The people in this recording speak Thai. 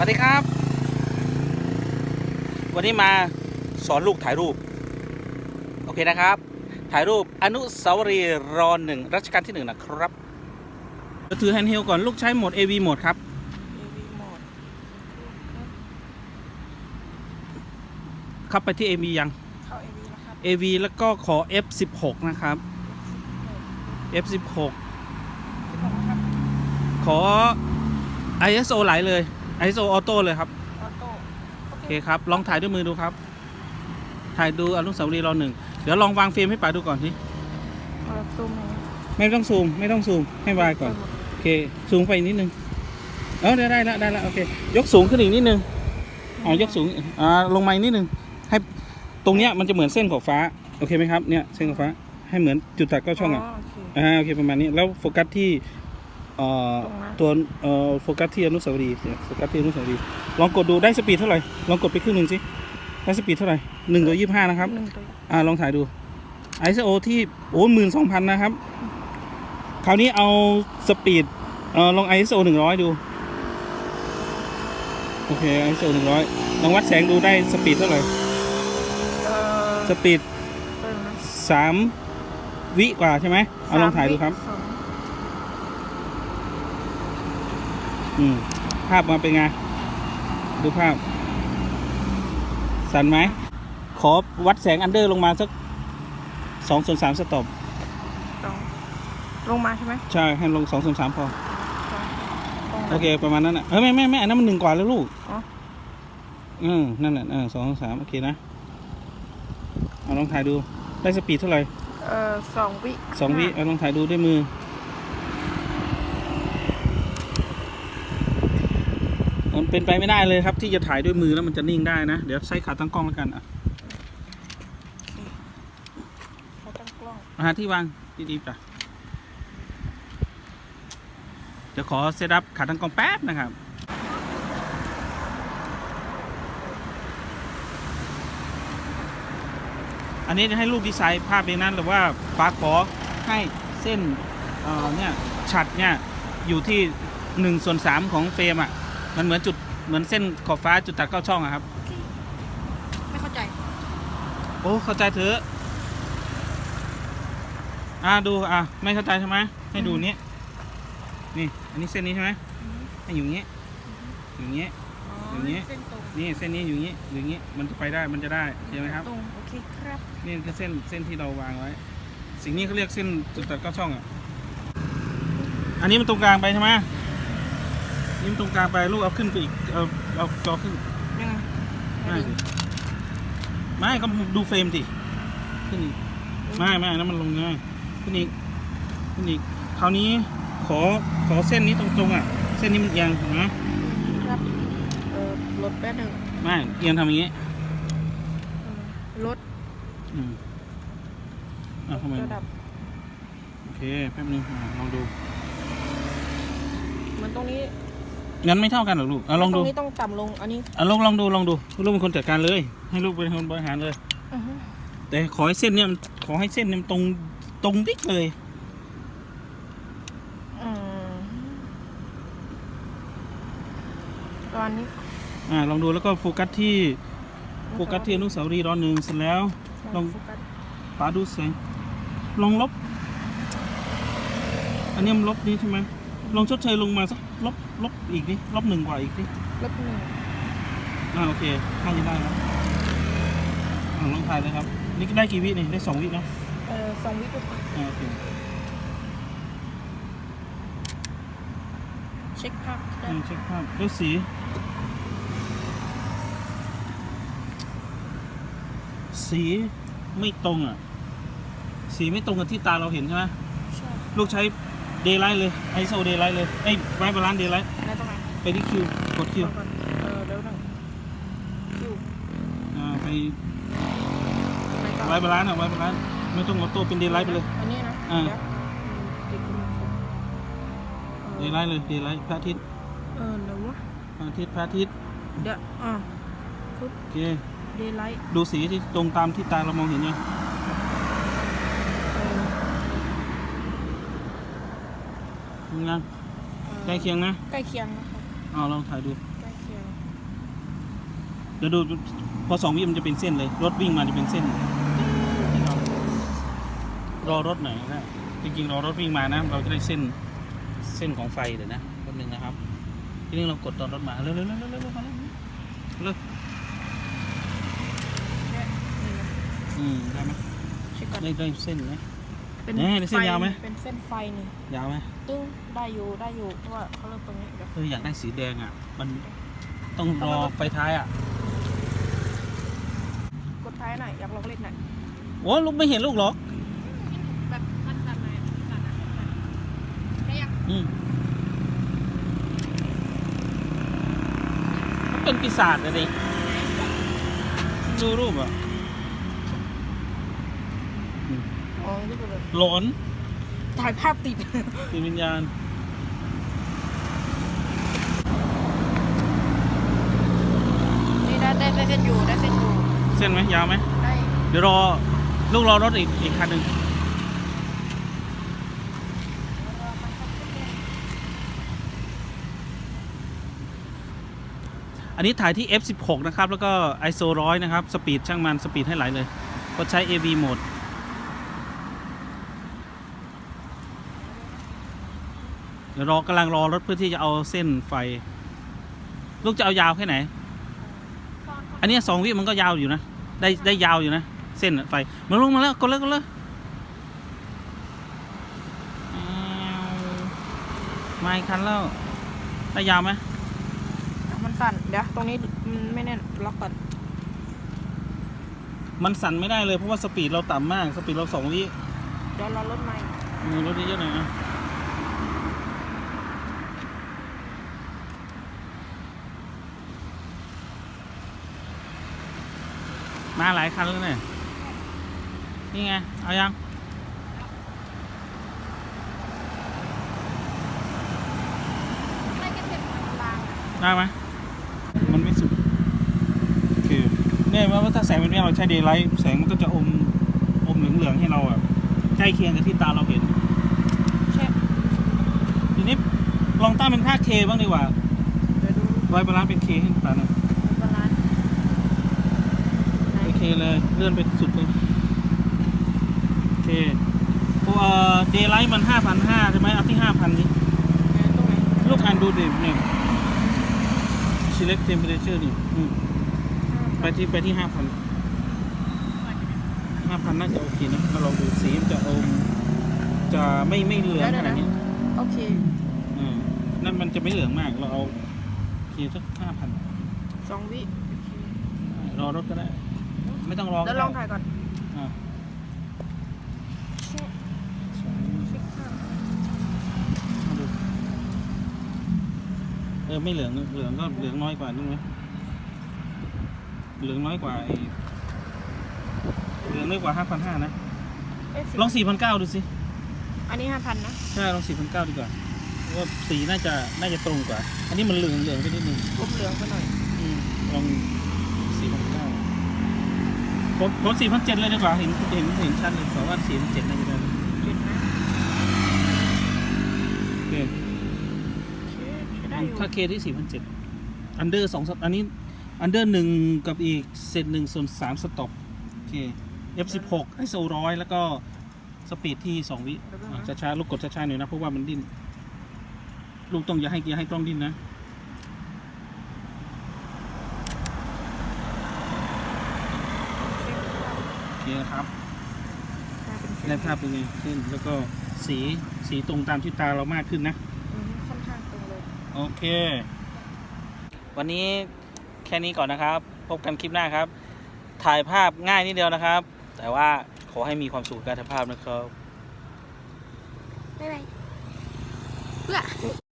สวัสดีครับ วันนี้มาสอนลูกถ่ายรูป โอเคนะครับ ถ่ายรูปอนุสาวรีย์รอหนึ่งรัชกาลที่หนึ่งนะครับถือแฮนด์เฮลก่อนลูกใช้โหมด AV โหมดครับ AV โหมดเข้าไปที่ AV ยัง เข้า AV แล้วครับ AV แล้วก็ขอ F16 นะครับ F16 16นะครับขอ ISO ไหลเลย ISO ออโต้เลยครับออโต้โอเคครับลองถ่ายด้วยมือดูครับ ถ่ายดูอนุสาวรีย์รอหนึ่งเดี๋ยวลองวางเฟรมให้ป๋าดูก่อนทีเออซูมไม่ต้องซูมไม่ต้องซูมให้วายก่อนโอเคสูงไปอีกนิดนึงเออได้ได้แล้วได้แล้วโอเคยกสูงขึ้นอีกนิดนึงอ๋อยกสูงอ่าลงมาอีกนิดนึงให้ตรงเนี้ยมันจะเหมือนเส้นขอบฟ้าโอเคไหมครับเนี่ยเส้นขอบฟ้าให้เหมือนจุดตัดก็ช่องอะโอเคอ่าโอเคประมาณนี้แล้วโฟกัสที่ เอ่อตรงนั้นตัวเอ่อโฟกัสที่อนุสาวรีย์เนี่ยโฟกัสที่อนุสาวรีย์ลองกดดูได้สปีดเท่าไหร่ลองกดไปครึ่งหนึ่งสิได้สปีดเท่าไหร่หนึ่งต่อยี่สิบห้านะครับหนึ่งตัวอ่าลองถ่ายดู ISO ที่โอ้หมื่นสองพันนะครับ คราวนี้เอาสปีดเอ่อลอง ISO หนึ่งร้อยดู โอเค ISO หนึ่งร้อยลองวัดแสงดูได้สปีดเท่าไหร่ เออสปีดเออนะสามวิกว่าใช่ไหมเอาลองถ่ายดูครับสอง อืมภาพมาเป็นไง ดูภาพ สั่นไหม ขอวัดแสงอันเดอร์ลงมาสักสองส่วนสามสต็อปสองลงมาใช่ไหมใช่ให้ลงสองส่วนสามพอสองตรงนั้นโอเค ประมาณนั้นอะเฮ้ยไม่ไม่ไม่อันนั้นมันหนึ่งกว่าแล้วลูกอ๋อเออนั่นแหละเออสองสามโอเคนะ เอาลองถ่ายดูได้สปีดเท่าไหร่ เออสองวิสองวิเอาลองถ่ายดูด้วยมือ มัน เป็นไปไม่ได้เลยครับ ที่จะถ่ายด้วยมือแล้วมันจะนิ่งได้นะ เดี๋ยวใช้ขาตั้งกล้องแล้วกันอะเขาตั้งกล้องหาที่วางดีๆจ้ะเดี๋ยวขอเซตอัพขาตั้งกล้องแป๊บนะครับอันนี้จะให้ลูกดีไซน์ภาพเองนั้นหรือว่าป้าขอให้เส้นเอ่อเนี่ยฉัดเนี่ยอยู่ที่หนึ่งส่วนสามของเฟรมอะ มันเหมือนจุดเหมือนเส้นขอบฟ้าจุดตัดเก้าช่องอะครับ ไม่เข้าใจ โอ้เข้าใจเถอะอ่าดูอะไม่เข้าใจใช่ไหมให้ดูนี้นี่ อันนี้เส้นนี้ใช่ไหมให้อยู่อย่างงี้อยู่อย่างงี้อ๋ออย่างนี้ เส้นตรงนี่เส้นนี้อยู่อย่างงี้อยู่อย่างงี้มันจะไปได้มันจะได้ใช่ไหมครับตรงโอเคครับนี่คือเส้นเส้นที่เราวางไว้ สิ่งนี้เขาเรียกเส้นจุดตัดเก้าช่องอะอันนี้มันตรงกลางไปใช่ไหม นี่มันตรงกลางไปลูกเอาขึ้นไปอีกเอาเอาจอขึ้นยังไงไม่สิไม่ก็ดูเฟรมสิขึ้นอีกไม่ไม่อันนั้นมันลงง่ายขึ้นอีกขึ้นอีกคราวนี้ขอขอเส้นนี้ตรงๆอะ เส้นนี้มันเอียงเห็นไหมครับเออรถแป๊บหนึ่งไม่เอียงทำอย่างงี้เออรถอืมอะทำไมระดับโอเคแป๊บนึงอะลองดูเหมันตรงนี้ งั้นไม่เท่ากันหรอกลูกอะลองตรดูงนี้ต้องต่ำลง อันนี้อะลองลองดูลองดูลูกเป็นคนจัดการเลย ให้ลูกเป็นคนบริหารเลย อือฮึแต่ขอให้เส้นเนี่ยมันขอให้เส้นเนี่ยมันตรงตรงดิ๊กเลย อืมตอนนี้อ่าลองดูแล้วก็โฟกัสที่โฟกัสที่อนุสาวรีย์รอหนึ่งเสร็จแล้ว ลอง โฟกัสปาดูแสงลองลบ อันนี้มันลบนี้ใช่ไหม ลองชดเชยลงมาสักลบลบอีกนิลบหนึ่งกว่าอีกนิลบหนึ่งอ่าโอเคน่าจะได้ครับอ่าลองถ่ายเลยครับ นี่ได้กี่วินี่ได้สองวิเนอะเออสองวิปุ๊บอ่าโอเคเช็คภาพได้อืมเช็คภาพแล้วสี สีไม่ตรงอะ สีไม่ตรงกับที่ตาเราเห็นใช่ไหมใช่ลูกใช้เดย์ไลท์เลยไอโซเดย์ไลท์เลยไอ้ไว้บาลานซ์เดย์ไลท์ได้ตรงไหนไปที่คิวกดคิวเอาก่อนเออเดี๋ยวหนึ่งคิวอ่าไปไหนต่อไว้บาลานซ์อะไว้บาลานซ์ไม่ต้องออโต้เป็นเดย์ไลท์ไปเลย อันนี้นะอ่า เดี๋ยวอืมติดมือเดย์ไลท์เลยเดย์ไลท์พระอาทิตย์เออเดี๋ยววะพระอาทิตย์พระอาทิตย์เดี๋ยวอ่าโอเค เดย์ไลท์ดูสีที่ตรงตามที่ตาเรามองเห็นยัง เออ ยังยังเออใกล้เคียงนะใกล้เคียงนะครับเอาลองถ่ายดูใกล้เคียงเดี๋ยวดูพอสองวิมันจะเป็นเส้นเลย รถวิ่งมาจะเป็นเส้น รอรถหน่อยนะจริงๆรอรถวิ่งมานะ เราจะได้เส้นเส้นของไฟเดี๋ยวนะแป๊บนึงนะครับ ทีนี้เรากดตอนรถมาเร็วๆเร็วๆเร็วๆเร็วๆมาเร็วเร็วเนี่ยนี่นะอืมได้ไหมเช็คก่อนได้ได้เส้นไหม เป็นเอ๊ะได้เส้นยาวไหม เป็นเส้นไฟนี่ยาวไหมตึ้งได้อยู่ได้อยู่เพราะว่าเขาเริ่มตรงนี้เดี๋ยว เอออยากได้สีแดงอะ มันต้องรอไฟท้ายอะกดท้ายหน่อยอยากลองเล่นหน่อยโอ้ลูกไม่เห็นลูกหรอกแบบมันสั่นหน่อยสั่นนะสั่นแค่อยากอืมมันเป็นปีศาจอะดิดูรูปอะอืม อ๋อนี่คือแบบหลอนถ่ายภาพติด จิตวิญญาณ นี่ได้ได้ได้เส้นอยู่ได้เส้นอยู่เส้นไหมยาวไหม ได้เดี๋ยวรอลูกรอรถอีกอีกคันหนึ่งอันนี้ถ่ายที่ F16 นะครับ แล้วก็ ISO 100 นะครับ สปีดช่างมัน สปีดให้ไหลเลย ก็ใช้ AV โหมด ดี๋ยวรอกำลังรอรถเพื่อที่จะเอาเส้นไฟ ลูกจะเอายาวแค่ไหน อันเนี้ยสองวิมันก็ยาวอยู่นะ ได้ได้ยาวอยู่นะ เส้นไฟมาลงมาแล้วกดเลยกดเลยอ้าวมาอีกคันแล้วได้ยาวไหมมันสั่น เดี๋ยว ตรงนี้มันไม่แน่นล็อกก่อน มันสั่นไม่ได้เลยเพราะว่าสปีดเราต่ำมาก สปีดเราสองวิเดี๋ยวรอรถใหม่มือรถนี้เยอะหน่อยนะ มาหลายคันแล้วเนี่ย นี่ไง เอายัง ไม่ก็เส้นลางได้ไหมมันไม่สุด คือเนี่ยว่าถ้าแสงเป็นเนี่ยเราใช้เดย์ไลท์แสงมันก็จะอม อมเหลืองๆให้เราอะใกล้เคียงกับที่ตาเราเห็นเช็คทีนี้ลองตั้งเป็นค่าเคบ้างดีกว่าเดี๋ยวดูไว้บาลานซ์เป็นเคให้ตาหน่อย บาลานซ์ไหน โอ เคเลยเลื่อนไปสุดเลยโอเคตัวเดย์ไลท์มันห้าพันห้าใช่ไหมเอาที่ห้าพันนี้ตรงไหนลูกอ่านดูดิเนี่ย select temperature นี่อืมไปที่ไปที่ห้าพันห้าพันน่าจะโอเคนะมาลองดูสีมันจะอมจะไม่ไม่เหลืองขนาดนี้โอเคอ่านั่นมันจะไม่เหลืองมาก เราเอาโอเคสักห้าพันสองวิรอรถก็ได้ ไม่ต้องรอก็เดี๋ยวได้ลองถ่ายก่อนอ่าเช็คเช็คภาพมาดูเออไม่เหลืองเหลืองก็เหลืองน้อยกว่านึงไหมเหลืองน้อยกว่าไอ้เหลืองน้อยกว่าห้าพันห้านะ เอ๊ะลองสี่พันเก้าดูสิ อันนี้ห้าพันนะใช่ลองสี่พันเก้าดีกว่าเพราะว่าสีน่าจะน่าจะตรงกว่า อันนี้มันเหลืองเหลืองไปนิดนึงกลมเหลืองไปหน่อย อืมลองสี่พันเก้า ผมผมสี่พันเจ็ดเลยดีกว่าเห็นเห็นเห็นชัดเลยแต่ว่าสี่พันเจ็ดน่าจะได้เจ็ดนะโอเคโอเคใช้ได้อยู่ถ้าเคที่สี่พันเจ็ดอันเดอร์สองสอันนี้อันเดอร์หนึ่งกับอีกเซตหนึ่งส่วนสามสต็อปโอเค F สิบหกไอโซร้อยแล้วก็สปีดที่สองวิอะช้าๆลูกกดช้าๆหน่อยนะเพราะว่ามันดิ้นลูกต้องอย่าให้อย่าให้กล้องดิ้นนะ โอเคครับได้ภาพเป็นไงขึ้นแล้วก็สีสีตรงตามที่ตาเรามากขึ้นนะอืมค่อนข้างตรงเลยโอเค วันนี้แค่นี้ก่อนนะครับ พบกันคลิปหน้าครับ ถ่ายภาพง่ายนิดเดียวนะครับ แต่ว่าขอให้มีความสุขกับการถ่ายภาพนะครับบ๊ายบายเพื่อ